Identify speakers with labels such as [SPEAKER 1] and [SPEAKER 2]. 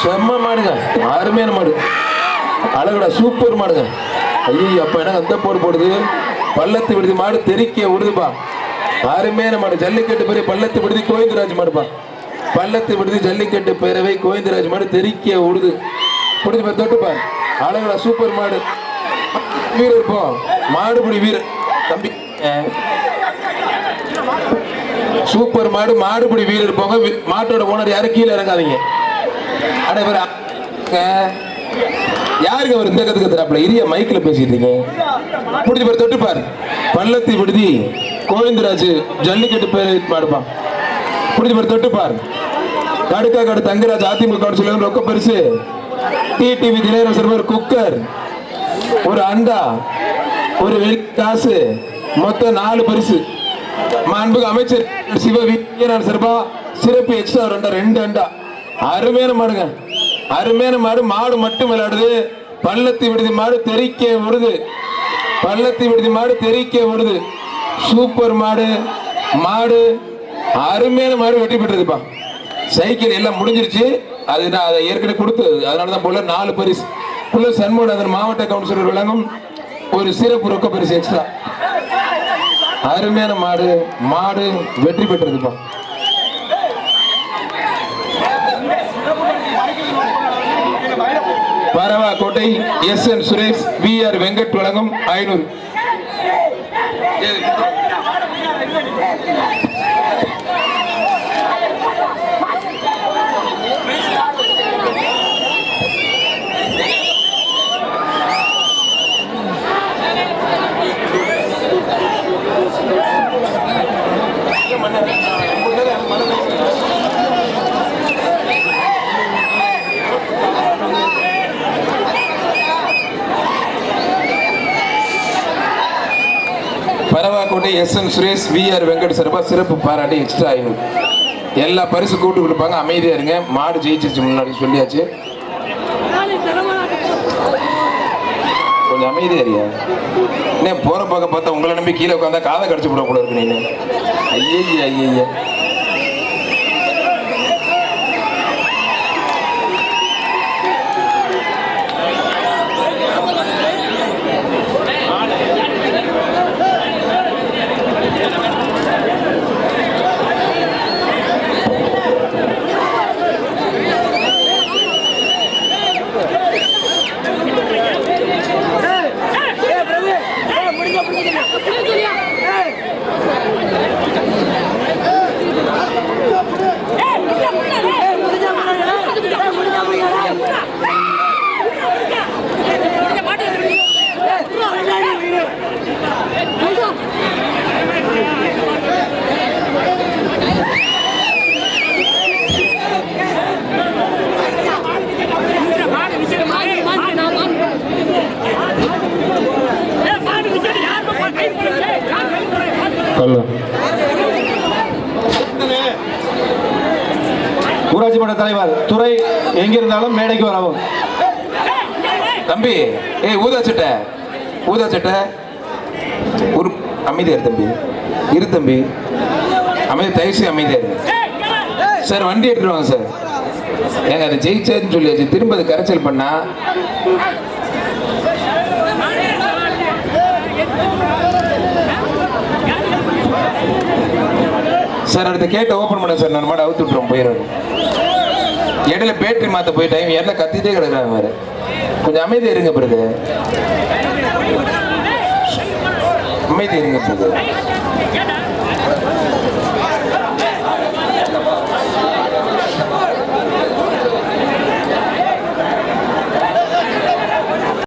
[SPEAKER 1] செம்ம மாடுங்க. அருமையான மாடு. அழகுடா சூப்பர் மாடுங்க. ஐயோ அப்ப எனக்கு அந்த போடு போடுது? பள்ளத்து விடுதி மாடு தெறிக்க விடுதுப்பா அருமையான மாடு. ஜல்லிக்கட்டு பெரிய பள்ளத்து விடுதி கோவிந்தராஜ் மாடுப்பா. பள்ளத்து விடுதி ஜல்லிக்கட்டு பேரவை கோவிந்தராஜ் மாடு தெறிக்க விடுது பிடிச்சி போய் தொட்டுப்பா. அழகுடா சூப்பர் மாடு. வீரர் போ. மாடுபிடி வீரர். தம்பி. சூப்பர் மாடு மாடுபிடி வீரர் போங்க. மாட்டோட ஓனர் யாரும் கீழே இறங்காதீங்க. அட இவர் அவர் இந்த கத்துக்கு தராப்புல? இரிய மைக்ல பேசிட்டு இருக்கீங்க. பிடிச்சி பேர் தொட்டுப்பார் பள்ளத்தி விடுதி கோவிந்தராஜ் ஜல்லிக்கட்டு பேர் பாடுப்பான் பிடிச்சி பேர் தொட்டுப்பார் கடுக்கா கடு தங்கராஜ் அதிமுக கவுன்சிலர் ரொக்க பரிசு. டிடிவி தினேரசர் சார் குக்கர் ஒரு அண்டா ஒரு வெளி காசு மொத்தம் நாலு பரிசு. மாண்புக்கு அமைச்சர் சிவ வீரன் சிறப்பா சிறப்பு எக்ஸ்ட்ரா ரெண்டா ரெண்டு அண்டா. அருமையான மாடுங்க. அருமையான மாடு. மாடு மட்டும் விளையாடுது. பள்ளத்தி விடுதி மாடு தெறிக்க விடுது பள்ளத்தி விடுதி மாடு தெறிக்க விடுது சூப்பர் மாடு. மாடு. அருமையான மாடு வெற்றி பெற்றதுப்பா. சைக்கிள் எல்லாம் முடிஞ்சிருச்சு. அது நான் அதை ஏற்கனவே கொடுத்து அதனால தான் போல நாலு பரிசு. புள்ள சண்முகநாதன் மாவட்ட கவுன்சிலர் வழங்கும் ஒரு சிறப்பு ரொக்க பரிசு எக்ஸ்ட்ரா அருமையான மாடு. மாடு வெற்றி பெற்றதுப்பா. Paravakottai S N Suresh V R Venkat வழங்கும் ஐநூறு. Paravakottai S N Suresh V R Venkat சார்பாக சிறப்பு பாராட்டி எக்ஸ்ட்ரா ஆயிடும் எல்லா பரிசு கூட்டு கொடுப்பாங்க அமைதியாக இருங்க. மாடு ஜெயிச்சிருச்சு முன்னாடி சொல்லியாச்சு. கொஞ்சம் அமைதியாக இருக்கியா என்ன போகிற பக்கம் பார்த்தா உங்களை நம்பி கீழே உட்காந்தா காதை கடிச்சு போட இருக்கு நீங்க ஐயய்யா ஐயய்ய கல்லு
[SPEAKER 2] ஊராட்சி மன்ற தலைவர் துறை எங்கிருந்தாலும் மேடைக்கு வரவும்.
[SPEAKER 1] தம்பி ஏய் ஊதா சட்டை. ஊதா சட்டை. ஒரு அமைதியா இரு தம்பி. இரு தம்பி. அமைதி தயவுசெய்து அமைதியா இருங்க சார் வண்டி எடுத்துட்டு வாங்க சார். ஏங்க அது ஜெயிச்சாச்சுன்னு சொல்லியாச்சு. திரும்ப அது கரைச்சல் பண்ணா? சார் அடுத்த கேட்டை ஓப்பன் பண்ண சார். நான் மாட அவுத்து விட்டுருவோம் போயிடுவேன் இடையில பேட்டரி மாத்த போய் டைம் எல்லாம் கத்திட்டே கிடக்குறாங்க வேற கொஞ்சம் அமைதி இருங்க பிறகு அமைதி இருங்க பிறகு